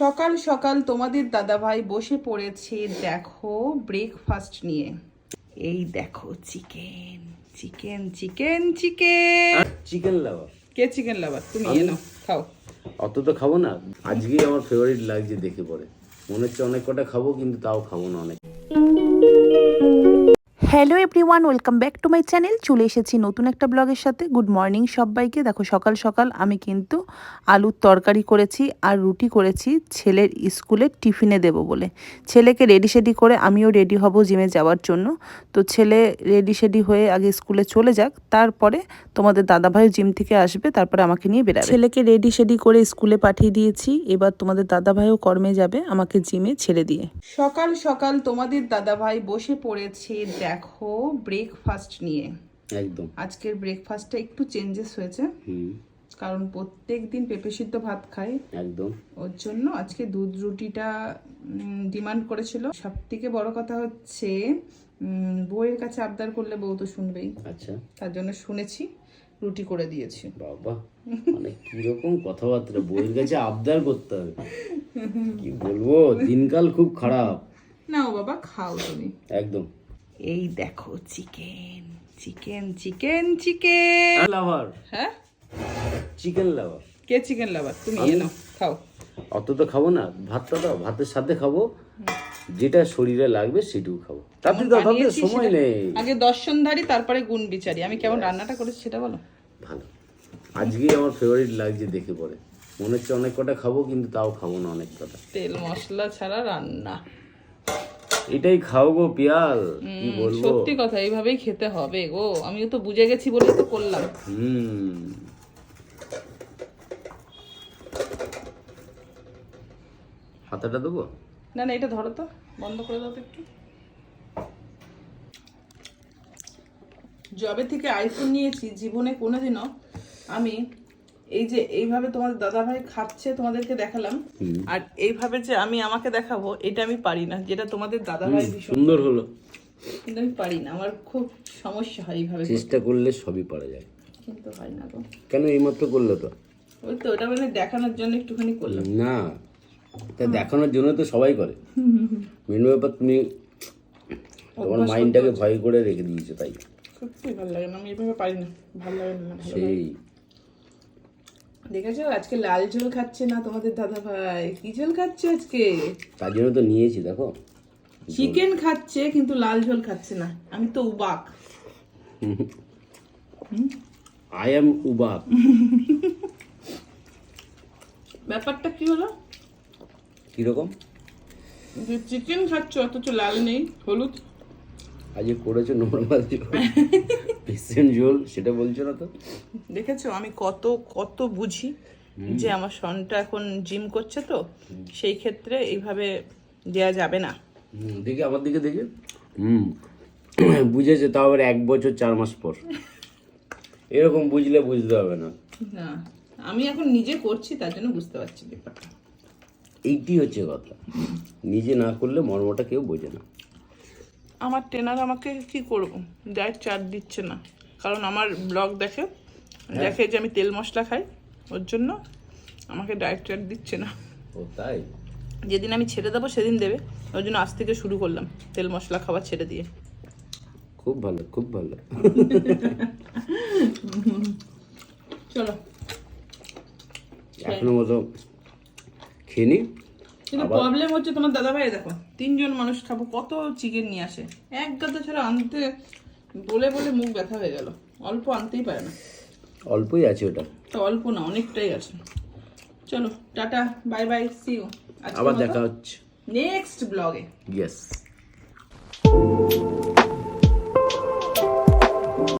সকাল সকাল তোমাদের দাদাভাই বসে পড়েছে দেখো ব্রেকফাস্ট নিয়ে। এই দেখো chicken chicken chicken chicken chicken lover কে চিকেন লাভার তুমি এনো নাও খাও। অত তো খাব না। আজকেই আমার ফেভারিট লাগছে দেখে পরে। মনে হচ্ছে অনেক কটা খাব কিন্তু তাও খাব না অনেক। Hello everyone welcome back to my channel. চলে এসেছি নতুন একটা ব্লগের সাথে। গুড মর্নিং সবাইকে। দেখো সকাল সকাল আমি কিন্তু আলুর তরকারি করেছি আর রুটি করেছি ছেলের স্কুলে টিফিনে দেব বলে। ছেলেকে রেডি সেডি করে আমিও রেডি হব জিমে যাওয়ার জন্য। তো ছেলে রেডি সেডি হয়ে আগে স্কুলে চলে যাক তারপরে তোমাদের দাদাভাই জিম থেকে আসবে তারপরে আমাকে নিয়ে বেরাবে। ছেলেকে রেডি সেডি করে স্কুলে পাঠিয়ে দিয়েছি এবার তোমাদের দাদাভাইও কর্মে যাবে আমাকে জিমে ছেড়ে দিয়ে। সকাল সকাল তোমাদের দাদাভাই বসে পড়েছে দেখো। ব্রেকফাস্ট নিয়ে। একদম। আজকের ব্রেকফাস্টটা একটু চেঞ্জেস হয়েছে। কারণ প্রত্যেক দিন পেঁপে সিদ্ধ ভাত খায় একদম। ওর জন্য আজকে দুধ রুটিটা ডিমান্ড করেছিল। সব থেকে বড় কথা হচ্ছে বউয়ের কাছে আবদার করলে বউ তো শুনবেই। আচ্ছা। তার জন্য শুনেছি রুটি করে দিয়েছি। বাবা মানে কীরকম কথাবার্তা? বইয়ের কাছে আবদার করতে হবে। কি বলব? দিনকাল খুব খারাপ। নাও বাবা খাও তুমি। একদম। এই দেখো chicken chicken chicken chicken. Lover হ্যাঁ? চিকেন লাভার কে চিকেন লাভার তুমি নাও খাও। অত তো খাব না ভাতটা দাও ভাতের সাথে খাব। যেটা শরীরে লাগবে সেটুকু খাব। তাতে তো বানিয়েছি সময় নেই। আগে দর্শনধারী তারপরে গুণ বিচারি। আমি কেমন রান্নাটা করেছি সেটা বলো? ভালো। আজকেই আমার ফেভারিট লাগছে দেখে পরে। মনে হচ্ছে অনেক কটা খাব কিন্তু তাও খাব না অনেক কটা। তেল মশলা ছাড়া রান্না। এটাই খাও গো পিয়াল কি বলব? সত্যি কথা এইভাবেই খেতে হবে গো। আমিও তো বুঝে গেছি বলে তো করলাম। হুম। হাতাটা দেবো? না না এটা ধরো তো বন্ধ করে দাও তো একটু। জবে থেকে আইফোন নিয়েছি জীবনে কোনোদিনও আমি এই যে এইভাবে তোমাদের দাদা ভাই খাচ্ছে তোমাদেরকে দেখালাম। আর এইভাবে যে আমি আমাকে দেখাবো এটা আমি পারি না যেটা তোমাদের দাদাভাই ভীষণ সুন্দর হলো। কিন্তু আমি পারি না আমার খুব সমস্যা হয় এইভাবে চেষ্টা করলে সবই পারা যায়। কিন্তু হয় না গো। কেন এইমাত্র করলে তো? ওই তো ওটা মানে দেখানোর জন্য একটুখানি করলাম। না তা দেখানোর জন্য তো সবাই করে। মেন ব্যাপার তুমি তোমার মাইন্ডটাকে ভয় করে রেখে দিয়েছ তাই। সত্যি ভালো লাগে না আমি এইভাবে পারি না ভালো লাগে না। সেই। দেখেছ? আজকে লাল ঝোল খাচ্ছে না তোমাদের দাদা ভাই কি ঝোল খাচ্ছে আজকে? তার জন্য তো নিয়েছি দেখো। চিকেন খাচ্ছে কিন্তু লাল ঝোল খাচ্ছে না। আমি তো উবাক। I am উবাক। ব্যাপারটা কি হলো? কীরকম যে চিকেন খাচ্ছ অথচ লাল নেই হলুদ। আজকে করেছ নর্মাল পেশেন্ট ঝোল সেটা বলছো না তো? দেখেছ আমি কত কত বুঝি যে আমার সনটা এখন জিম করছে তো সেই ক্ষেত্রে এইভাবে দেয়া যাবে না। দেখি আমার দিকে দেখে। হুম বুঝেছে তাও আবার এক বছর চার মাস পর। এরকম বুঝলে বুঝতে হবে না। না আমি এখন নিজে করছি তার জন্য বুঝতে পারছি ব্যাপারটা। এইটি হচ্ছে কথা। নিজে না করলে মর্মটা কেউ বোঝে না। আমার ট্রেনার আমাকে কি করব? ডায়েট চার্ট দিচ্ছে না। কারণ আমার ব্লগ দেখে দেখে যে আমি তেল মশলা খাই ওর জন্য আমাকে ডায়েট চার্ট দিচ্ছে না। ও তাই? যেদিন আমি ছেড়ে দেবো সেদিন দেবে। ওই জন্য আজ থেকে শুরু করলাম তেল মশলা খাওয়া ছেড়ে দিয়ে। খুব ভালো খুব ভালো। চলো। এখনও মতো খেয়ে নি? কিন্তু প্রবলেম হচ্ছে তোমার দাদা ভাই দেখো তিনজন মানুষ খাব কত চিকেন নিয়ে আসে। এক গাদা ছাড়া আনতে বলে বলে মুখ ব্যথা হয়ে গেল। অল্প আনতেই পারে না। অল্পই আছে ওটা। তো অল্প না অনেকটাই আছে। চলো tata bye bye see you আবার দেখা হচ্ছে। নেক্সট ব্লগে ইয়েস